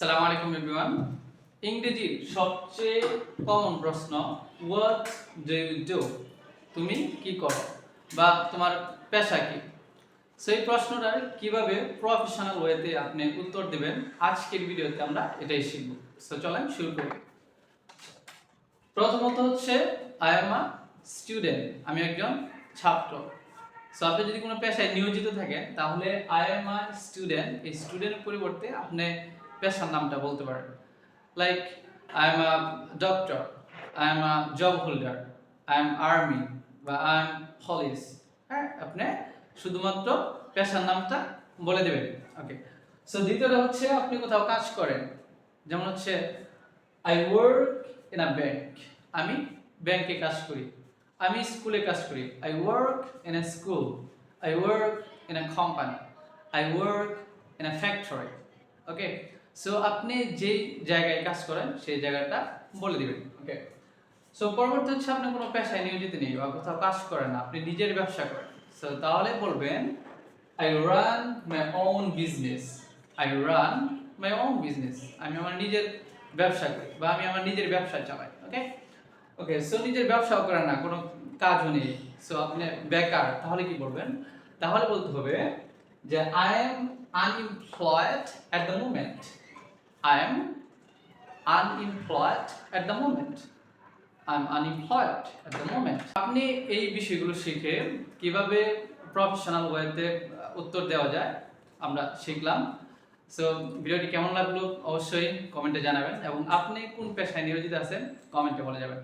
সালাম আলাইকুম এভরিওয়ান ইংরেজির সবচেয়ে কমন প্রশ্ন হোয়াট ডু ইউ ডু তুমি কি করো? বা তোমার পেশা কি? সেই প্রশ্নটার কীভাবে প্রফেশনাল ওয়েতে আপনি উত্তর দেবেন, আজকের ভিডিওতে আমরা এটাই শিখব। চলেন শুরু করি। প্রথমত হচ্ছে আই এম আ স্টুডেন্ট আমি একজন ছাত্র। সো আপনি যদি কোনো পেশায় নিয়োজিত থাকেন, তাহলে আই এম আ স্টুডেন্ট এই স্টুডেন্টের পরিবর্তে আপনি পেশার নামটা বলতে পারেন। Like I am a doctor I am a job holder I am army বা আই এম পুলিশ হ্যাঁ আপনি শুধুমাত্র পেশার নামটা বলে দেবেন। ওকে সো দ্বিতীয়টা হচ্ছে আপনি কোথাও কাজ করেন। যেমন হচ্ছে I work in a bank আমি ব্যাংকে কাজ করি। আমি স্কুলে কাজ করি। I work in a school I work in a company I work in a factory okay so আপনি যেই জায়গায় কাজ করেন, সেই জায়গাটা বলে দিবেন ওকে সো পরবর্তী হচ্ছে আপনি কোনো পেশায় নিয়োজিত নেই বা কোথাও কাজ করেন না, আপনি নিজের ব্যবসা করেন। সো তাহলে বলবেন I run my own business I run my own business আমি আমার নিজের ব্যবসা করি বা আমি আমার নিজের ব্যবসা চালাই ওকে ওকে সো নিজের ব্যবসাও করেন না, কোনো কাজও নেই। সো আপনি বেকার, তাহলে কি বলবেন? তাহলে বলতে হবে যে I am unemployed at the moment at the moment I am unemployed at the moment আপনি এই বিষয়গুলো শিখে কীভাবে প্রফেশনাল ওয়েতে উত্তর দেওয়া যায়, আমরা শিখলাম। সো ভিডিওটি কেমন লাগল? অবশ্যই কমেন্টে জানাবেন। এবং আপনি কোন পেশায় নিয়োজিত আছেন, কমেন্টে বলে যাবেন।